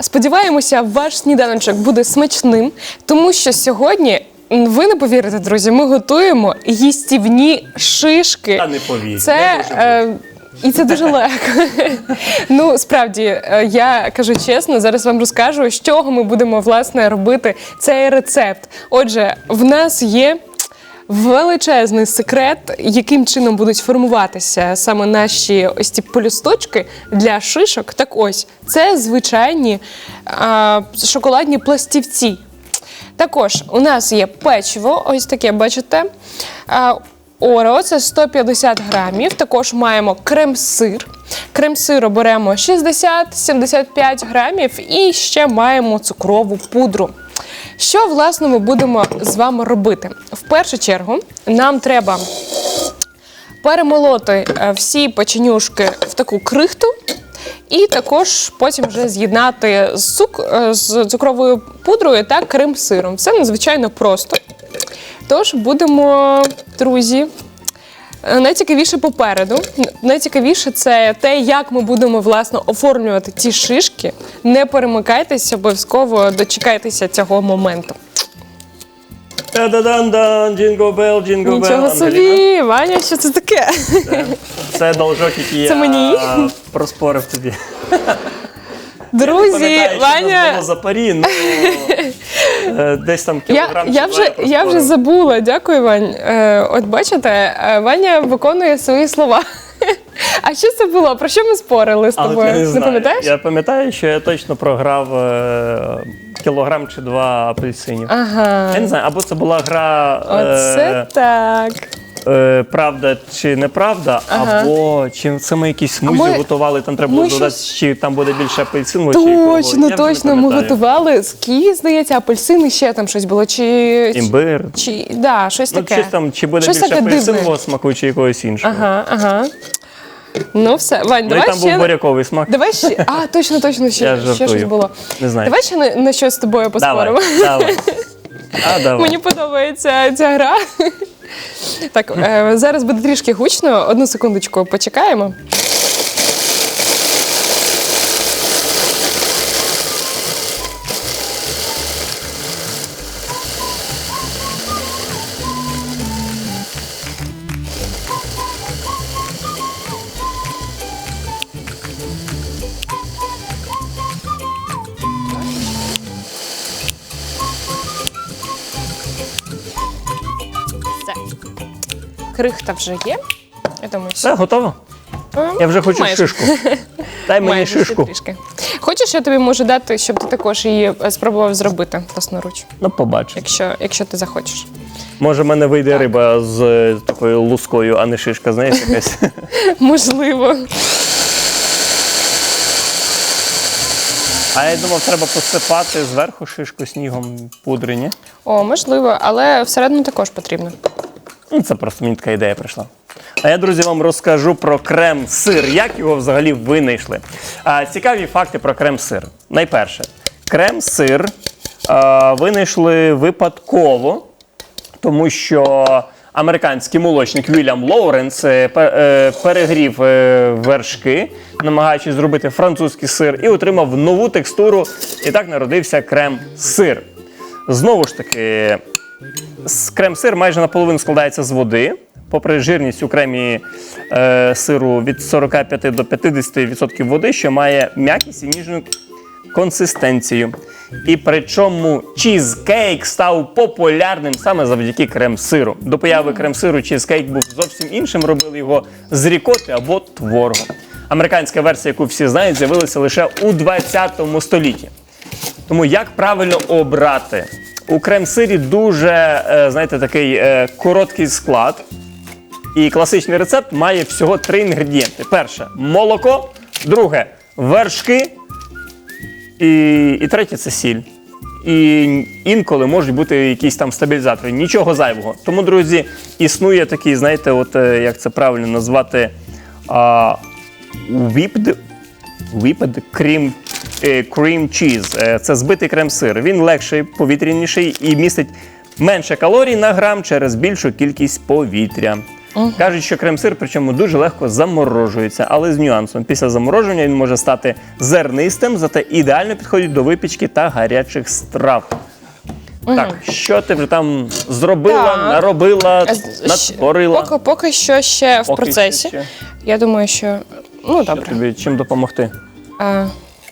Сподіваємося, ваш сніданочок буде смачним, тому що сьогодні. Ви не повірите, друзі, ми готуємо їстівні шишки. Та не повірю, Це е, і це дуже легко. ну справді, е, я кажу чесно, зараз вам розкажу, з чого ми будемо власне робити цей рецепт. Отже, в нас є. Величезний секрет, яким чином будуть формуватися саме наші ось ці полюсточки для шишок. Так ось, це звичайні а, шоколадні пластівці. Також у нас є печиво, ось таке, бачите. А, Орео це 150 грамів. Також маємо крем-сир. Крем-сиру беремо 60-75 грамів і ще маємо цукрову пудру. Що, власне, ми будемо з вами робити? В першу чергу нам треба перемолоти е, всі печенюшки в таку крихту. І також потім вже з'єднати з, е, з цукровою пудрою та крем-сиром. Все надзвичайно просто. Тож будемо, друзі, е, найцікавіше попереду. Найцікавіше це те, як ми будемо власне оформлювати ці шишки. Не перемикайтеся, обов'язково дочекайтеся цього моменту. Та-да-дан-дан, джинго бел, джинго бел. Нічого собі, Ваня, що це таке? Це должок, який Це мені? проспорив тобі. Друзі, Пам'ятаю, що в нас Ваня. було за парі, ну, е, десь там Я, кілограм я, чи вже, два я вже забула, дякую, Вань. Е, от бачите, е, Ваня виконує свої слова. А що це було? Про що ми спорили з тобою? я не, знаю. пам'ятаєш? Я пам'ятаю, що я точно програв е, кілограм чи два апельсинів. Ага. Я не знаю, або це була гра Оце е, так. е, правда чи неправда, Ага. або чи це ми якісь смузі ми- готували, там треба ми було додати, щось- чи там буде більше апельсину, чи якого. Точно, вже не точно. Ми пам'ятаю. готували з ківі, здається, апельсин і ще там щось було. Чи, Імбир. чи да, щось Ну, таке. щось там, чи буде Щось більше таке апельсинового смаку, чи якогось іншого. Ага, ага. Ну, все, Вань, Ну і давай там ще. був буряковий смак. Давай ще. А, точно, точно, ще, Я ще жартую. щось було. Не знаю. Давай ще на, на щось з тобою Давай, поспоримо. давай. А, давай. Мені подобається ця гра. Так, е, зараз буде трішки гучно. Одну секундочку почекаємо. Крихта вже є. Я думаю, Все, готово? Я вже хочу майже. шишку. Дай мені Майже шишку. трішки. Хочеш, я тобі можу дати, щоб ти також її е, спробував зробити власноруч, Ну, побачимо. якщо, якщо ти захочеш. Може, в мене вийде риба з е, такою лускою, а не шишка, знаєш, якась. Можливо. А я думав, треба посипати зверху шишку снігом пудри, ні? О, можливо, але всередину також потрібно. Ну, це просто мені така ідея прийшла. А я, друзі, вам розкажу про крем-сир, як його взагалі винайшли. А, цікаві факти про крем-сир. Найперше, крем-сир а, винайшли випадково, тому що американський молочник Вільям Лоуренс е, е, перегрів е, вершки, намагаючись зробити французький сир, і отримав нову текстуру. І так народився крем-сир. Знову ж таки, крем-сир майже наполовину складається з води. Попри жирність у кремі е, сиру від 45 до 50% води, що має м'якість і ніжну консистенцію. І причому чізкейк став популярним саме завдяки крем-сиру. До появи крем-сиру чізкейк був зовсім іншим, робили його з рікоти або творогу. Американська версія, яку всі знають, з'явилася лише у 20 столітті. Тому як правильно обрати? У крем-сирі дуже, е, знаєте, такий е, короткий склад. І класичний рецепт має всього три інгредієнти: перше молоко, друге вершки, і, і третє це сіль. І інколи можуть бути якісь там стабілізатори. Нічого зайвого. Тому, друзі, існує такий, знаєте, от е, як це правильно назвати, а, whipped, whipped cream, cream cheese. Е, Це збитий крем-сир. Він легший, повітряніший і містить менше калорій на грам через більшу кількість повітря. Кажуть, що крем-сир, причому дуже легко заморожується, але з нюансом. Після заморожування він може стати зернистим, зате ідеально підходить до випічки та гарячих страв. Так, що ти вже там зробила, Так. наробила, А натворила? Поки, поки що ще в Поки процесі. ще. Я думаю, що ну Що добре. тобі чим допомогти? А,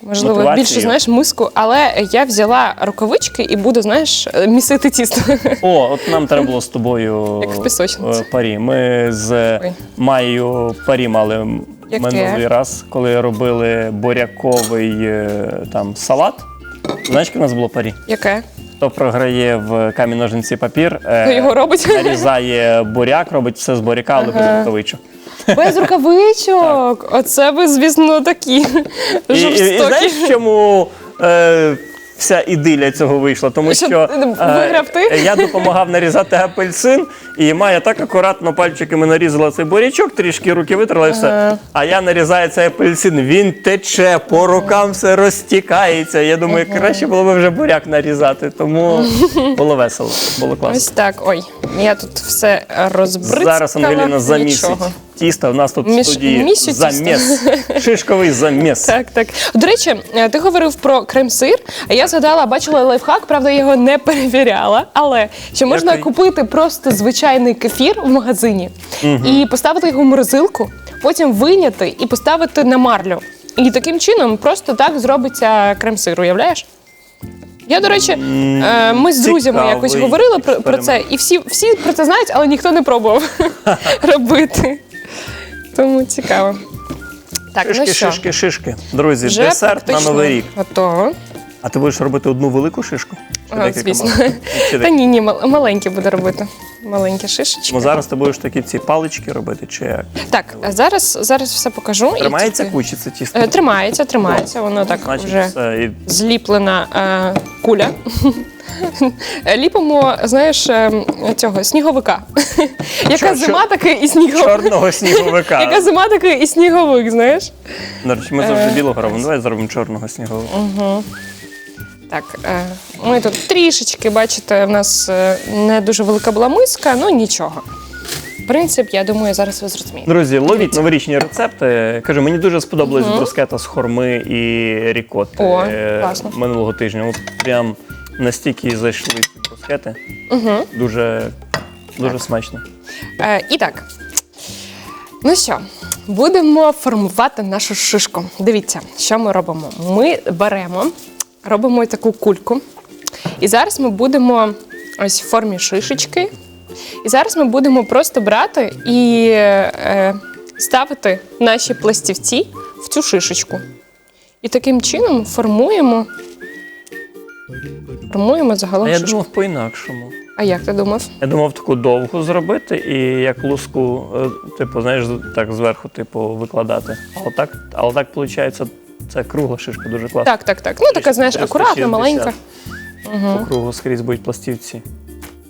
можливо, Мотивацією? більше знаєш миску, але я взяла рукавички і буду, знаєш, місити тісто. О, от нам треба було з тобою Як в пісочниці. е, парі. Ми з Ой. Майю парі мали Яке? минулий раз, коли робили буряковий е, там салат. Знаєш, яке в нас було парі? Яке? Хто програє в камінь ножниці папір, Хто е, його робить? нарізає буряк, робить все з буряка, але без рукавичок. Без рукавичок. Оце ви, звісно, такі І, і, і жорстокі. знаєш, чому е, вся ідилля цього вийшла? Тому Що, що е, виграв ти? я допомагав нарізати апельсин, і Майя так акуратно пальчиками нарізала цей бурячок, трішки руки витерла і все. А я нарізаю цей апельсин, він тече, по рукам все розтікається. Я думаю, краще було б вже буряк нарізати, тому було весело, було класно. Ось так. Ой, я тут все розбризкала. Зараз Ангеліна замісить Нічого. тісто. У нас тут в студії місю тісто. заміс, шишковий заміс. Так, так. До речі, е, ти говорив про крем-сир, а я згадала, бачила лайфхак, правда, я його не перевіряла. Але що можна Який? купити просто звичайний кефір в магазині і поставити його в морозилку, потім вийняти і поставити на марлю. І таким чином просто так зробиться крем-сир, уявляєш? Я, до речі, е, ми з друзями цікавий якось говорили про, про це, експеримент. і всі, всі про це знають, але ніхто не пробував робити. Тому цікаво. Так, Шишки, ну що? шишки, шишки. Друзі, Вже десерт на практично новий рік. Готово. А ти будеш робити одну велику шишку? Чи А, декілька звісно. Чи Та ні, ні, мал- маленькі буде робити. Маленькі шишечки. Ну зараз ти будеш такі ці палички робити, чи як? Так, а зараз, зараз все покажу. І Тримається тільки- кучі це тісто? Е, Тримається, тримається. Воно так Значить, вже все. І зліплена е, куля. Е, Ліпимо, знаєш, е, цього сніговика. Яка Чор- зима, такий і сніговик. чорного сніговика. Яка зима, такий і сніговик, знаєш? До речі, ми завжди Е. білого робимо. Давай зробимо чорного сніговика. Так, е, ми тут трішечки, бачите, в нас е, не дуже велика була миска, ну нічого. Принцип, я думаю, зараз ви зрозумієте. Друзі, ловіть новорічні рецепти. Кажу, мені дуже сподобалась брускета з хорми і рікотти О, е, класно. минулого тижня. От прям настільки зайшли ці брускети. Дуже, дуже смачно. Е, і так. Ну що, будемо формувати нашу шишку. Дивіться, що ми робимо. Ми беремо, робимо таку кульку. І зараз ми будемо ось в формі шишечки. І зараз ми будемо просто брати і е, ставити наші пластівці в цю шишечку. І таким чином формуємо. Формуємо загалом А я шишку. думав по-інакшому. А як ти думав? Я думав таку довгу зробити і як луску, е, типу, знаєш, так зверху, типу, викладати. Але так, але так виходить, це кругла шишка, дуже класно. Так, так, так. Ну така, знаєш, акуратна, маленька. По кругу скрізь будуть пластівці.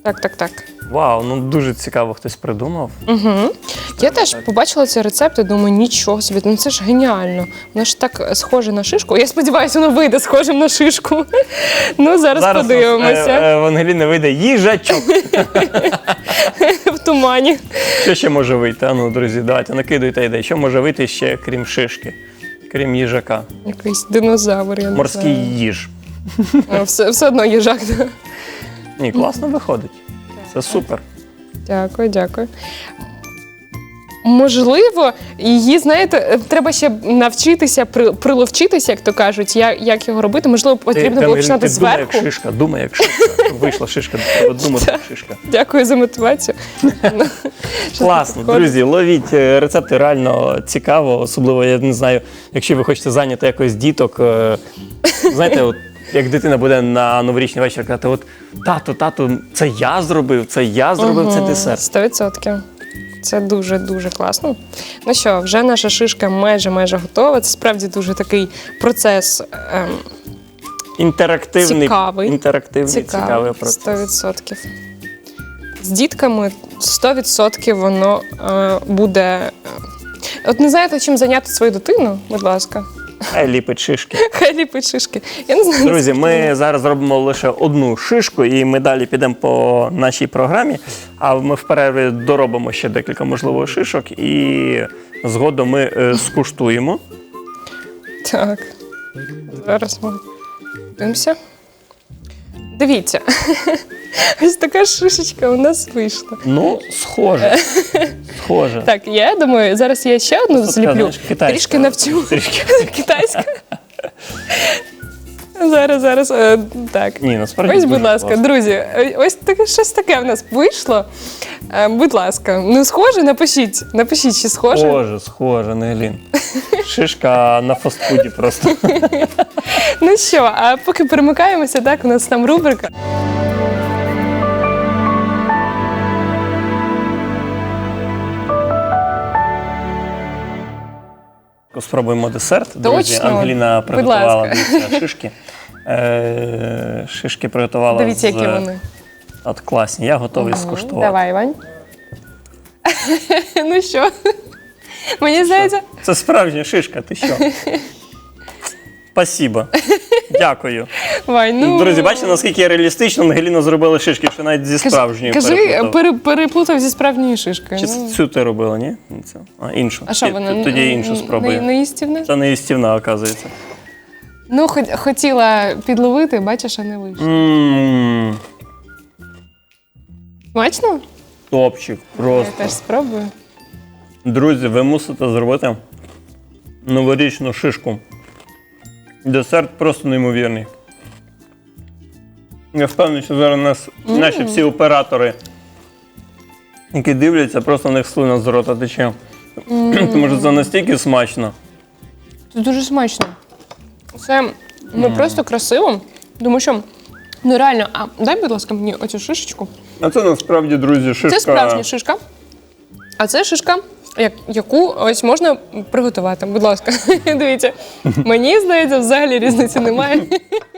Так, так, так. Вау, ну дуже цікаво, хтось придумав. Угу. Я теж побачила цей рецепт і думаю, нічого собі, ну це ж геніально. Воно ж так схоже на шишку. Я сподіваюся, воно вийде схожим на шишку. Ну, зараз, нас, подивимося е, е, в Ангеліни вийде їжачок. в тумані. Що ще може вийти? А ну, друзі, давайте накидуйте ідеї. Що може вийти ще, крім шишки, крім їжака? Якийсь динозавр, я не Морський знаю. їж. А, Все, все одно їжак. да. Ні, класно виходить. Це супер. Дякую, дякую. Можливо, її, знаєте, треба ще навчитися, при- приловчитися, як то кажуть, як, як його робити. Можливо, потрібно було починати ти думай, зверху. як шишка, думай, як шишка. Вийшла шишка, треба думати, як шишка. Дякую за мотивацію. Щось Класно, друзі, ловіть е, рецепти реально цікаво. Особливо, я не знаю, якщо ви хочете зайняти якось діток. е, Знаєте, от як дитина буде на новорічний вечір казати, от тато, тато, це я зробив, це я зробив цей десерт. Сто відсотків. Це дуже дуже класно. Ну що, вже наша шишка майже майже готова. Це справді дуже такий процес ем, Інтерактивний, Цікавий. інтерактивний цікавий, цікавий. процес. Сто відсотків. З дітками 100% воно е, буде. е, От не знаєте, чим зайняти свою дитину, будь ласка. Хай ліпить шишки. Хай ліпить шишки. Я не знаю. Друзі, ми зараз робимо лише одну шишку, і ми далі підемо по нашій програмі. А ми в перерві доробимо ще декілька можливо шишок, і згодом ми е, скуштуємо. Так. Зараз ми дивимося. Дивіться. Ось така шишечка у нас вийшла. Ну, схоже. Схоже. Так, я думаю, зараз я ще одну зліплю. Трішки навчу. Трішки. Китайська. Зараз, зараз. е, Так. Ні, насправді. Ось, будь ласка, класно. друзі, е, ось таке щось таке в нас вийшло. Е, Будь ласка, ну схоже, напишіть. Напишіть, чи схоже. Схоже, схоже, не глін. Шишка на фастфуді просто. Ну що, а поки перемикаємося, так, у нас там рубрика. Спробуємо десерт. Друзі, Точно. Ангеліна Будь приготувала ласка. дивіться, шишки. Е, шишки приготувала. Дивіться, з... які вони. От класні, я готовий скуштувати. Давай, Вань. ну що? Мені здається, Це справжня шишка, ти що? Спасибо. Дякую. Вань, ну. Друзі, бачите, наскільки реалістично Ангеліна зробила шишки, що навіть зі справжньою Кажи, переплутав. пере, переплутав зі справжньою шишкою. Чи Ну, цю ти робила, ні? Не. А, іншу. а що вона? Тоді іншу спробую. не їстівна? Це не їстівна, оказується. Ну, хот- хотіла підловити, бачиш, а не вийшло. Ммм, Смачно? топчик, Я просто. теж спробую. Друзі, ви мусите зробити новорічну шишку. Десерт просто неймовірний. Я впевнений, що зараз нас наші всі оператори, які дивляться, просто в них слина з рота тече. Тому що це настільки смачно. Це дуже смачно. Це ну, просто красиво, тому що. Ну реально, а дай, будь ласка, мені оцю шишечку. А це насправді, друзі, шишка. Це справжня шишка. А це шишка, як, яку ось можна приготувати. Будь ласка, дивіться. Мені здається, взагалі різниці немає.